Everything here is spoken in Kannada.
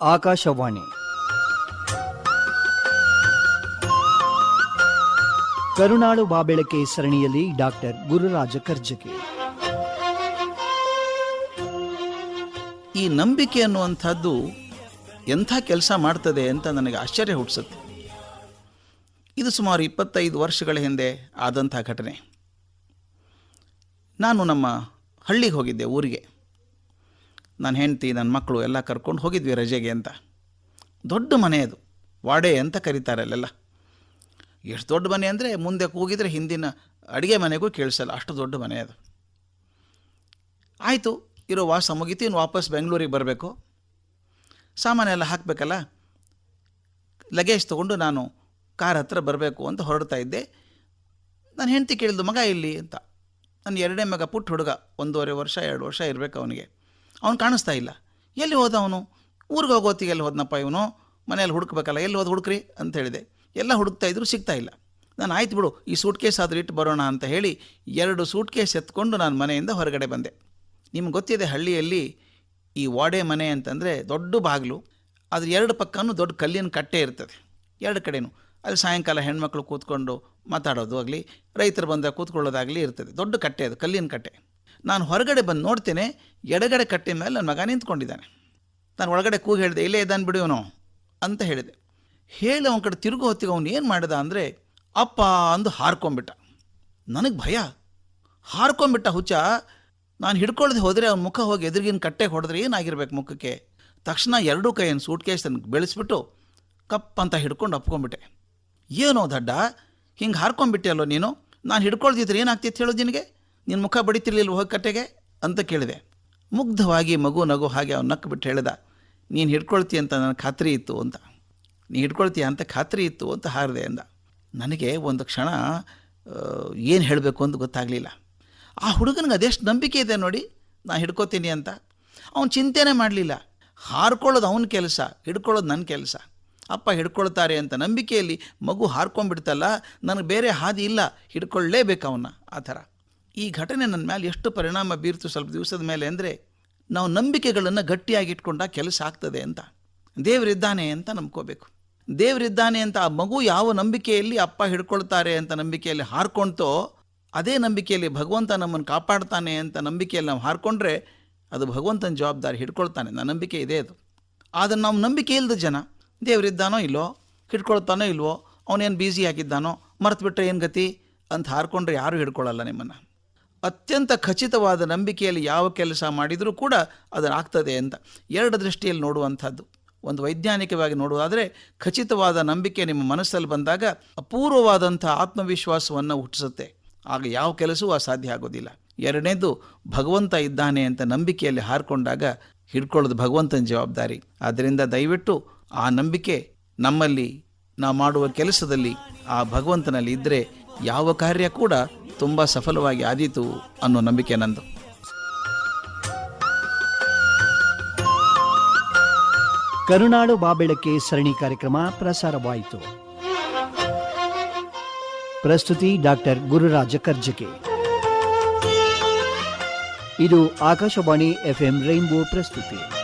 ಆಕಾಶವಾಣಿ. ಕರುಣಾಳು ಬಾಬೆಳಕೆ ಸರಣಿಯಲ್ಲಿ ಡಾಕ್ಟರ್ ಗುರುರಾಜ ಕರ್ಜಗಿ ಈ ನಂಬಿಕೆ ಅನ್ನುವಂಥದ್ದು ಎಂಥ ಕೆಲಸ ಮಾಡ್ತದೆ ಅಂತ ನನಗೆ ಆಶ್ಚರ್ಯ ಹುಟ್ಟಿಸುತ್ತೆ. ಇದು ಸುಮಾರು ಇಪ್ಪತ್ತೈದು ವರ್ಷಗಳ ಹಿಂದೆ ಆದಂಥ ಘಟನೆ. ನಾನು ನಮ್ಮ ಹಳ್ಳಿಗೆ ಹೋಗಿದ್ದೆ, ಊರಿಗೆ. ನನ್ನ ಹೆಂಡತಿ, ನನ್ನ ಮಕ್ಕಳು ಎಲ್ಲ ಕರ್ಕೊಂಡು ಹೋಗಿದ್ವಿ ರಜೆಗೆ ಅಂತ. ದೊಡ್ಡ ಮನೆ ಅದು. ವಾಡೆ ಅಂತ ಕರೀತಾರೆ ಅಲ್ಲೆಲ್ಲ. ಎಷ್ಟು ದೊಡ್ಡ ಮನೆ ಅಂದರೆ ಮುಂದೆ ಕೂಗಿದರೆ ಹಿಂದಿನ ಅಡುಗೆ ಮನೆಗೂ ಕೇಳಿಸಲ್ಲ. ಅಷ್ಟು ದೊಡ್ಡ ಮನೆ ಅದು. ಆಯಿತು, ಇರೋ ವಾಸ ಮುಗೀತು. ಇನ್ನು ವಾಪಸ್ ಬೆಂಗಳೂರಿಗೆ ಬರಬೇಕು. ಸಾಮಾನೆಲ್ಲ ಹಾಕಬೇಕಲ್ಲ? ಲಗೇಜ್ ತೊಗೊಂಡು ನಾನು ಕಾರ್ ಹತ್ರ ಬರಬೇಕು ಅಂತ ಹೊರಡ್ತಾ ಇದ್ದೆ. ನಾನು ಹೆಂಡತಿ ಕೇಳಿದ್ದು, ಮಗ ಇಲ್ಲಿ ಅಂತ. ನನ್ನ ಎರಡನೇ ಮಗ ಪುಟ್ಟ ಹುಡುಗ, ಒಂದೂವರೆ ವರ್ಷ, ಎರಡು ವರ್ಷ ಇರಬೇಕು ಅವನಿಗೆ. ಅವನು ಕಾಣಿಸ್ತಾ ಇಲ್ಲ. ಎಲ್ಲಿ ಹೋದ ಅವನು? ಊರಿಗೆ ಹೋಗೋತ್ತಿಗೆ ಎಲ್ಲಿ ಹೋದ್ನಪ್ಪ ಇವನು? ಮನೆಯಲ್ಲಿ ಹುಡುಕ್ಬೇಕಲ್ಲ, ಎಲ್ಲಿ ಹೋದ ಹುಡುಕ್ರಿ ಅಂತ ಹೇಳಿದೆ. ಎಲ್ಲ ಹುಡುಕ್ತಾ ಇದ್ರು ಸಿಗ್ತಾ ಇಲ್ಲ. ನಾನು ಆಯ್ತು ಬಿಡು, ಈ ಸೂಟ್ ಕೇಸ್ ಆದರೂ ಇಟ್ಟು ಬರೋಣ ಅಂತ ಹೇಳಿ ಎರಡು ಸೂಟ್ ಕೇಸ್ ಎತ್ಕೊಂಡು ನಾನು ಮನೆಯಿಂದ ಹೊರಗಡೆ ಬಂದೆ. ನಿಮ್ಗೆ ಗೊತ್ತಿದೆ ಹಳ್ಳಿಯಲ್ಲಿ ಈ ವಾಡೆ ಮನೆ ಅಂತಂದರೆ ದೊಡ್ಡ ಬಾಗಿಲು, ಅದ್ರ ಎರಡು ಪಕ್ಕನೂ ದೊಡ್ಡ ಕಲ್ಲಿನ ಕಟ್ಟೆ ಇರ್ತದೆ. ಎರಡು ಕಡೆನೂ. ಅಲ್ಲಿ ಸಾಯಂಕಾಲ ಹೆಣ್ಮಕ್ಳು ಕೂತ್ಕೊಂಡು ಮಾತಾಡೋದು ಆಗಲಿ, ರೈತರು ಬಂದಾಗ ಕೂತ್ಕೊಳ್ಳೋದಾಗಲಿ ಇರ್ತದೆ. ದೊಡ್ಡ ಕಟ್ಟೆ ಅದು, ಕಲ್ಲಿನ ಕಟ್ಟೆ. ನಾನು ಹೊರಗಡೆ ಬಂದು ನೋಡ್ತೇನೆ, ಎಡಗಡೆ ಕಟ್ಟೆ ಮೇಲೆ ನನ್ನ ಮಗ ನಿಂತ್ಕೊಂಡಿದ್ದಾನೆ. ನಾನು ಒಳಗಡೆ ಕೂಗಿ ಹೇಳಿದೆ, ಇಲ್ಲೇ ಇದ್ದಾನೆ ಬಿಡು ಇವನು, ಅಂತ ಹೇಳಿದೆ. ಹೇಳಿ ಅವನ ಕಡೆ ತಿರುಗೋ ಹೊತ್ತಿಗೆ ಅವನು ಏನು ಮಾಡಿದ ಅಂದರೆ, ಅಪ್ಪ, ಅಂದು ಹಾರ್ಕೊಂಬಿಟ್ಟ ನನಗೆ ಭಯ. ಹಾರ್ಕೊಂಬಿಟ್ಟ ಹುಚ್ಚ, ನಾನು ಹಿಡ್ಕೊಳ್ಳದೆ ಹೋದರೆ ಅವನ ಮುಖ ಹೋಗಿ ಎದುರಿಗಿನ ಕಟ್ಟೆಗೆ ಹೊಡೆದ್ರೆ ಏನಾಗಿರ್ಬೇಕು ಮುಖಕ್ಕೆ? ತಕ್ಷಣ ಎರಡೂ ಕೈಯನ್ನು ಸೂಟ್ ಕೇಸ್ ನನಗೆ ಬೆಳೆಸ್ಬಿಟ್ಟು ಕಪ್ ಅಂತ ಹಿಡ್ಕೊಂಡು ಅಪ್ಕೊಂಬಿಟ್ಟೆ ಏನೋ ದಡ್ಡ, ಹಿಂಗೆ ಹಾರ್ಕೊಂಬಿಟ್ಟೆ ಅಲ್ಲೋ ನೀನು? ನಾನು ಹಿಡ್ಕೊಳ್ದಿದ್ರೆ ಏನಾಗ್ತಿತ್ತು ಹೇಳೋದು ನಿನಗೆ? ನಿನ್ನ ಮುಖ ಬಡಿತಿರ್ಲಿಲ್ಲ ಹೋಗಿ ಕಟ್ಟೆಗೆ ಅಂತ ಕೇಳಿದೆ. ಮುಗ್ಧವಾಗಿ ಮಗು ನಗು ಹಾಗೆ ಅವ್ನು ನಕ್ಕು ಬಿಟ್ಟು ಹೇಳಿದ, ನೀನು ಹಿಡ್ಕೊಳ್ತೀಯ ಅಂತ ನನಗೆ ಖಾತ್ರಿ ಇತ್ತು ಅಂತ. ನೀ ಹಿಡ್ಕೊಳ್ತೀಯ ಅಂತ ಖಾತ್ರಿ ಇತ್ತು ಅಂತ ಹಾರಿದೆ ಅಂದ. ನನಗೆ ಒಂದು ಕ್ಷಣ ಏನು ಹೇಳಬೇಕು ಅಂತ ಗೊತ್ತಾಗಲಿಲ್ಲ. ಆ ಹುಡುಗನಿಗೆ ಅದೆಷ್ಟು ನಂಬಿಕೆ ಇದೆ ನೋಡಿ ನಾನು ಹಿಡ್ಕೋತೀನಿ ಅಂತ. ಅವನು ಚಿಂತೆನೇ ಮಾಡಲಿಲ್ಲ. ಹಾರ್ಕೊಳ್ಳೋದು ಅವನ ಕೆಲಸ, ಹಿಡ್ಕೊಳ್ಳೋದು ನನ್ನ ಕೆಲಸ. ಅಪ್ಪ ಹಿಡ್ಕೊಳ್ತಾರೆ ಅಂತ ನಂಬಿಕೆಯಲ್ಲಿ ಮಗು ಹಾರ್ಕೊಂಡ್ಬಿಡ್ತಲ್ಲ, ನನಗೆ ಬೇರೆ ಹಾದಿ ಇಲ್ಲ ಹಿಡ್ಕೊಳ್ಳೇಬೇಕು ಅವನ್ನ ಆ ಥರ. ಈ ಘಟನೆ ನನ್ನ ಮೇಲೆ ಎಷ್ಟು ಪರಿಣಾಮ ಬೀರ್ತು ಸ್ವಲ್ಪ ದಿವಸದ ಮೇಲೆ ಅಂದರೆ ನಾವು ನಂಬಿಕೆಗಳನ್ನು ಗಟ್ಟಿಯಾಗಿ ಇಟ್ಕೊಂಡಾಗ ಕೆಲಸ ಆಗ್ತದೆ ಅಂತ. ದೇವರಿದ್ದಾನೆ ಅಂತ ನಂಬ್ಕೋಬೇಕು. ದೇವರಿದ್ದಾನೆ ಅಂತ ಆ ಮಗು ಯಾವ ನಂಬಿಕೆಯಲ್ಲಿ ಅಪ್ಪ ಹಿಡ್ಕೊಳ್ತಾರೆ ಅಂತ ನಂಬಿಕೆಯಲ್ಲಿ ಹಾರ್ಕೊಳ್ತೋ ಅದೇ ನಂಬಿಕೆಯಲ್ಲಿ ಭಗವಂತ ನಮ್ಮನ್ನು ಕಾಪಾಡ್ತಾನೆ ಅಂತ ನಂಬಿಕೆಯಲ್ಲಿ ನಾವು ಹಾರ್ಕೊಂಡ್ರೆ ಅದು ಭಗವಂತನ ಜವಾಬ್ದಾರಿ ಹಿಡ್ಕೊಳ್ತಾನೆ. ನನ್ನ ನಂಬಿಕೆ ಇದೆ ಅದು. ಆದರೆ ನಾವು ನಂಬಿಕೆ ಇಲ್ಲದ ಜನ ದೇವರಿದ್ದಾನೋ ಇಲ್ಲೋ, ಹಿಡ್ಕೊಳ್ತಾನೋ ಇಲ್ವೋ, ಅವನೇನು ಬ್ಯುಸಿ ಆಗಿದ್ದಾನೋ ಮರೆತು ಬಿಟ್ಟರೆ ಏನು ಗತಿ ಅಂತ ಹಾರ್ಕೊಂಡ್ರೆ ಯಾರೂ ಹಿಡ್ಕೊಳ್ಳಲ್ಲ ನಿಮ್ಮನ್ನು. ಅತ್ಯಂತ ಖಚಿತವಾದ ನಂಬಿಕೆಯಲ್ಲಿ ಯಾವ ಕೆಲಸ ಮಾಡಿದರೂ ಕೂಡ ಅದನ್ನಾಗ್ತದೆ ಅಂತ. ಎರಡು ದೃಷ್ಟಿಯಲ್ಲಿ ನೋಡುವಂಥದ್ದು. ಒಂದು ವೈಜ್ಞಾನಿಕವಾಗಿ ನೋಡುವುದಾದರೆ ಖಚಿತವಾದ ನಂಬಿಕೆ ನಿಮ್ಮ ಮನಸ್ಸಲ್ಲಿ ಬಂದಾಗ ಅಪೂರ್ವವಾದಂಥ ಆತ್ಮವಿಶ್ವಾಸವನ್ನು ಹುಟ್ಟಿಸುತ್ತೆ. ಆಗ ಯಾವ ಕೆಲಸವೂ ಅಸಾಧ್ಯ ಆಗೋದಿಲ್ಲ. ಎರಡನೇದು, ಭಗವಂತ ಇದ್ದಾನೆ ಅಂತ ನಂಬಿಕೆಯಲ್ಲಿ ಹಾರಿಕೊಂಡಾಗ ಹಿಡ್ಕೊಳ್ಳೋದು ಭಗವಂತನ ಜವಾಬ್ದಾರಿ. ಆದ್ದರಿಂದ ದಯವಿಟ್ಟು ಆ ನಂಬಿಕೆ ನಮ್ಮಲ್ಲಿ ನಾವು ಮಾಡುವ ಕೆಲಸದಲ್ಲಿ ಆ ಭಗವಂತನಲ್ಲಿ ಇದ್ದರೆ ಯಾವ ಕಾರ್ಯ ಕೂಡ ತುಂಬ ಸಫಲವಾಗಿ ಆದೀತು ಅನ್ನೋ ನಂಬಿಕೆ ನಂದು. ಕರುನಾಡು ಬಾಬೆಳಕೆ ಸರಣಿ ಕಾರ್ಯಕ್ರಮ ಪ್ರಸಾರವಾಯಿತು. ಪ್ರಸ್ತುತಿ ಡಾಕ್ಟರ್ ಗುರುರಾಜ ಕರ್ಜಿಕೆ. ಇದು ಆಕಾಶವಾಣಿ ಎಫ್ಎಂ ರೈನ್ಬೋ ಪ್ರಸ್ತುತಿ.